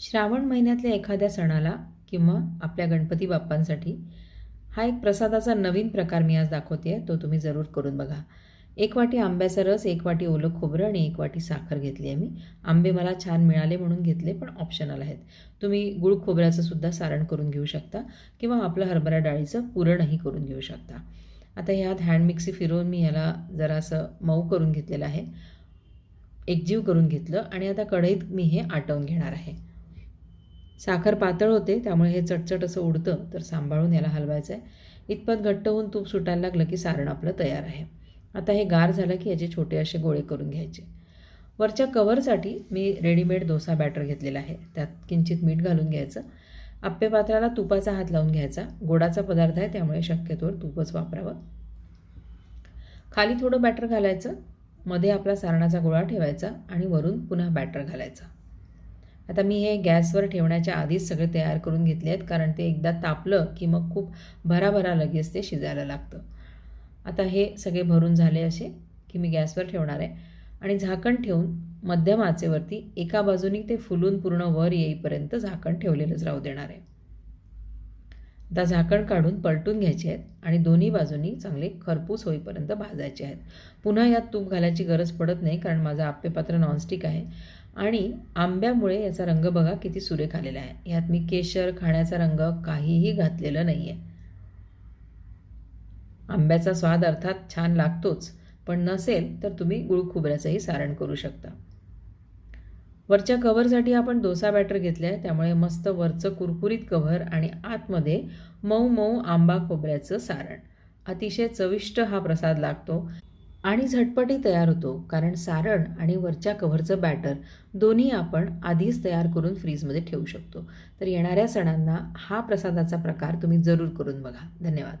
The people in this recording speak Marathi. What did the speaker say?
श्रावण महिन्यातल्या एखाद्या सणाला किंवा आपल्या गणपती बाप्पांसाठी हा एक प्रसादाचा नवीन प्रकार मी आज दाखवते आहे तो तुम्ही जरूर करून बघा. एक वाटी आंब्याचा रस एक वाटी ओलं खोबरं आणि एक वाटी साखर घेतली आहे मी. आंबे मला छान मिळाले म्हणून घेतले पण ऑप्शनल आहेत. तुम्ही गुळ खोबऱ्याचं सुद्धा सारण करून घेऊ शकता किंवा आपलं हरभरा डाळीचं पुरणही करून घेऊ शकता. आता ह्यात हँड मिक्सी फिरवून मी ह्याला जरासं मऊ करून घेतलेलं आहे. एकजीव करून घेतलं आणि आता कढईत मी हे आटवून घेणार आहे. साखर पातळ होते त्यामुळे हे चटचट असं उडतं तर सांभाळून याला हलवायचं आहे. इतपत घट्ट होऊन तूप सुटायला लागलं की सारण आपलं तयार आहे. आता हे गार झालं की याचे छोटे असे गोळे करून घ्यायचे. वरच्या कवरसाठी मी रेडीमेड डोसा बॅटर घेतलेला आहे. त्यात किंचित मीठ घालून घ्यायचं. आप्पे पात्राला तुपाचा हात लावून घ्यायचा. गोडाचा पदार्थ आहे त्यामुळे शक्यतोवर तूपच वापरावं. खाली थोडं बॅटर घालायचं. मध्ये आपला सारणाचा गोळा ठेवायचा आणि वरून पुन्हा बॅटर घालायचा. आता मी हे गॅसवर ठेवण्याच्या आधीच सगळे तयार करून घेतले आहेत कारण ते एकदा तापलं की मग खूप भराभरा लगेच ते शिजायला लागतं. आता हे सगळे भरून झाले असे की मी गॅसवर ठेवणार आहे. आणि झाकण ठेवून मध्यम आचेवरती एका बाजूनी ते फुलून पूर्ण वर येईपर्यंत झाकण ठेवलेलंच राहू देणार आहे. आता झाकण काढून पलटून घ्यायचे आहेत आणि दोन्ही बाजूनी चांगले खरपूस होईपर्यंत भाजायचे आहेत. पुन्हा यात तूप घालायची गरज पडत नाही कारण माझं आप्पेपात्र नॉनस्टिक आहे. आणि आंब्यामुळे याचा रंग बघा किती सुरेख आलेला आहे. यात मी केशर खाण्याचा रंग काहीही घातलेलं नाही आहे आंब्याचा स्वाद अर्थात छान लागतोच पण नसेल तर तुम्ही गुळ खोबऱ्याचंही सारण करू शकता. वरच्या कव्हरसाठी आपण डोसा बॅटर घेतलं आहे त्यामुळे मस्त वरचं कुरकुरीत कव्हर आणि आतमध्ये मऊ मऊ आंबा खोबऱ्याचं सारण. अतिशय चविष्ट हा प्रसाद लागतो. आणि झटपटी तयार होतो कारण सारण आणि वरच्या कव्हरचं बॅटर दोन्ही आपण आधीच तयार करून फ्रीजमध्ये ठेवू शकतो. तर येणाऱ्या सणांना हा प्रसादाचा प्रकार तुम्ही जरूर करून बघा. धन्यवाद.